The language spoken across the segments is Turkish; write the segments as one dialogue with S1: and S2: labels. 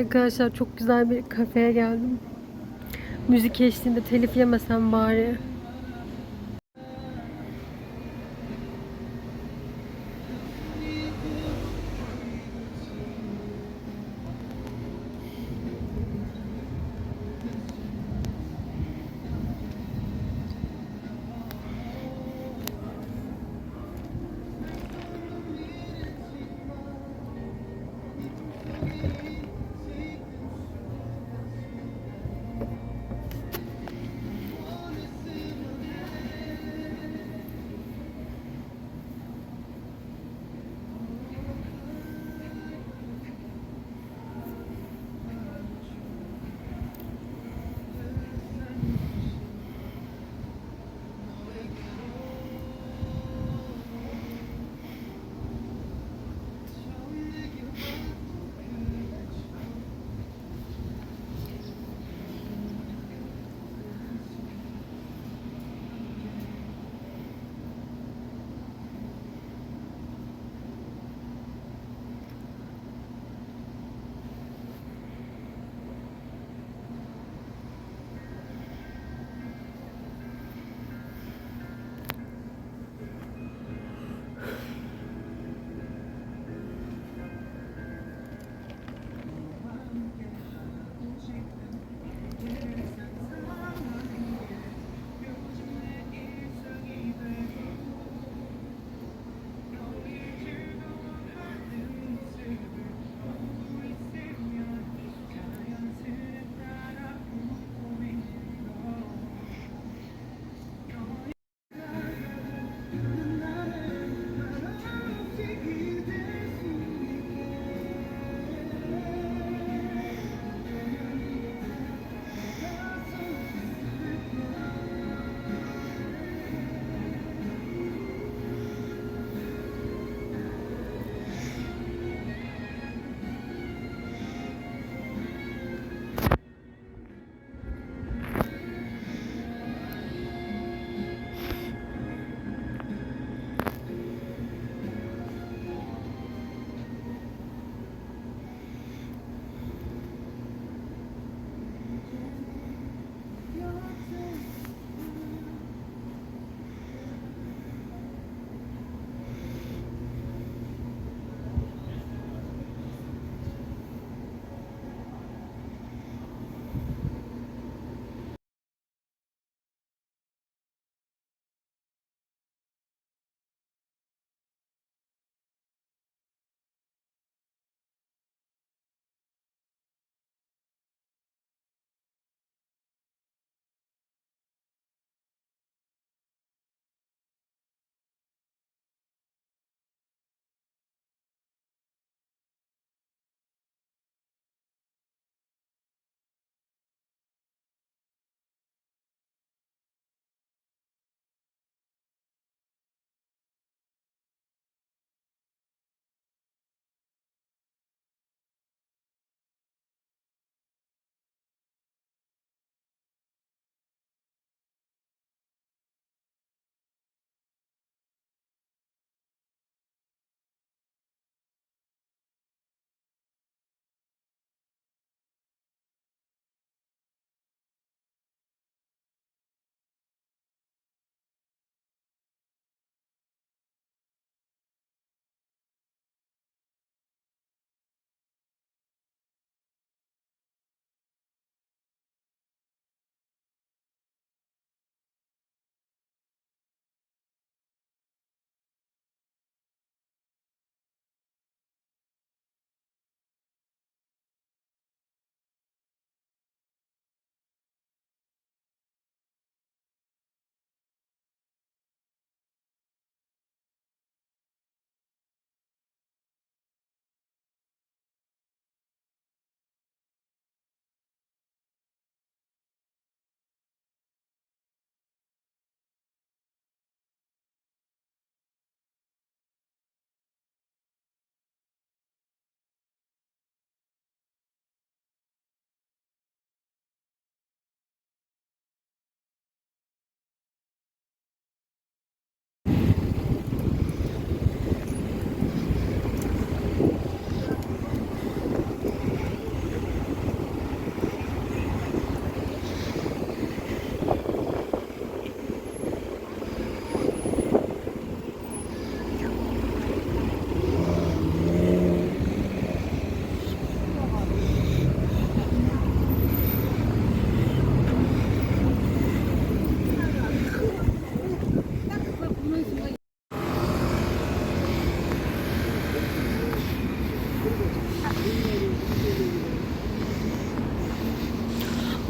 S1: Arkadaşlar çok güzel bir kafeye geldim. Müzik eşliğinde telif yemesem bari.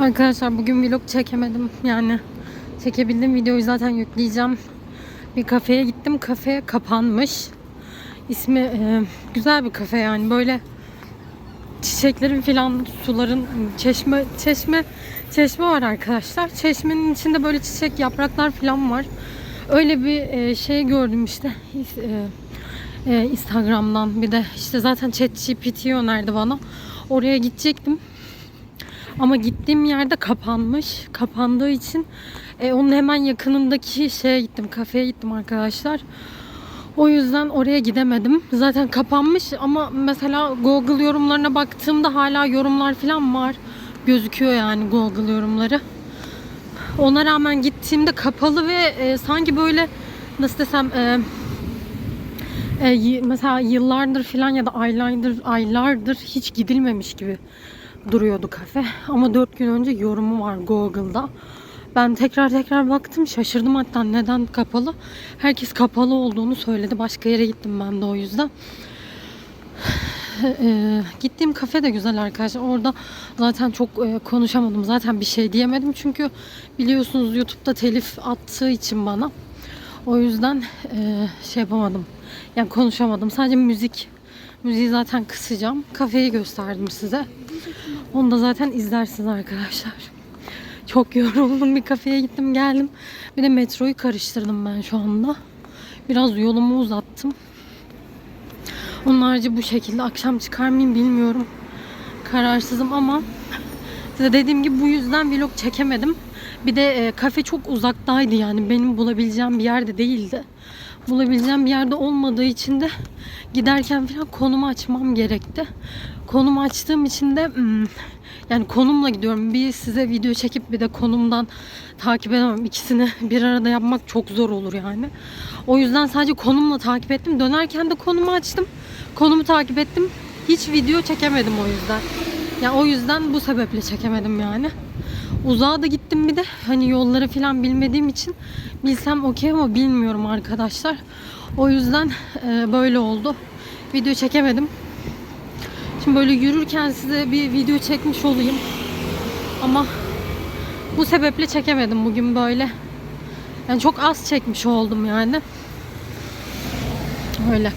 S1: Arkadaşlar bugün vlog çekemedim. Yani çekebildiğim videoyu zaten yükleyeceğim. Bir kafeye gittim. Kafe kapanmış. İsmi e, güzel bir kafe yani böyle çiçeklerin filan suların çeşme çeşme çeşme var arkadaşlar. Çeşmenin içinde böyle çiçek yapraklar filan var. Öyle bir e, şey gördüm işte e, e, Instagram'dan bir de işte zaten ChatGPT önerdi bana. Oraya gidecektim. Ama gittiğim yerde kapanmış. Kapandığı için e, onun hemen yakınındaki şeye gittim. Kafeye gittim arkadaşlar. O yüzden oraya gidemedim. Zaten kapanmış ama mesela Google yorumlarına baktığımda hala yorumlar falan var. Gözüküyor yani Google yorumları. Ona rağmen gittiğimde kapalı ve e, sanki böyle nasıl desem e, e, mesela yıllardır falan ya da aylardır aylardır hiç gidilmemiş gibi duruyordu kafe. Ama 4 gün önce yorumu var Google'da. Ben tekrar tekrar baktım şaşırdım hatta neden kapalı. Herkes kapalı olduğunu söyledi. Başka yere gittim ben de o yüzden. Ee, gittiğim kafe de güzel arkadaşlar. Orada zaten çok e, konuşamadım. Zaten bir şey diyemedim. Çünkü biliyorsunuz YouTube'da telif attığı için bana. O yüzden e, şey yapamadım. Yani konuşamadım. Sadece müzik. Müziği zaten kısacağım. Kafeyi gösterdim size. Onu da zaten izlersiniz arkadaşlar. Çok yoruldum. Bir kafeye gittim geldim. Bir de metroyu karıştırdım ben şu anda. Biraz yolumu uzattım. Onun harici bu şekilde akşam çıkar mıyım bilmiyorum. Kararsızım ama size dediğim gibi bu yüzden vlog çekemedim. Bir de e, kafe çok uzaktaydı yani benim bulabileceğim bir yerde değildi. Bulabileceğim bir yerde olmadığı için de giderken falan konumu açmam gerekti. Konumu açtığım için de hmm, yani konumla gidiyorum. Bir size video çekip bir de konumdan takip edemem. İkisini bir arada yapmak çok zor olur yani. O yüzden sadece konumla takip ettim. Dönerken de konumu açtım. Konumu takip ettim. Hiç video çekemedim o yüzden. Ya o yüzden bu sebeple çekemedim yani. Uzağa da gittim bir de hani yolları falan bilmediğim için bilsem okey ama bilmiyorum arkadaşlar. O yüzden e, böyle oldu. Video çekemedim. Şimdi böyle yürürken size bir video çekmiş olayım. Ama bu sebeple çekemedim bugün böyle. Yani çok az çekmiş oldum yani. Öyle.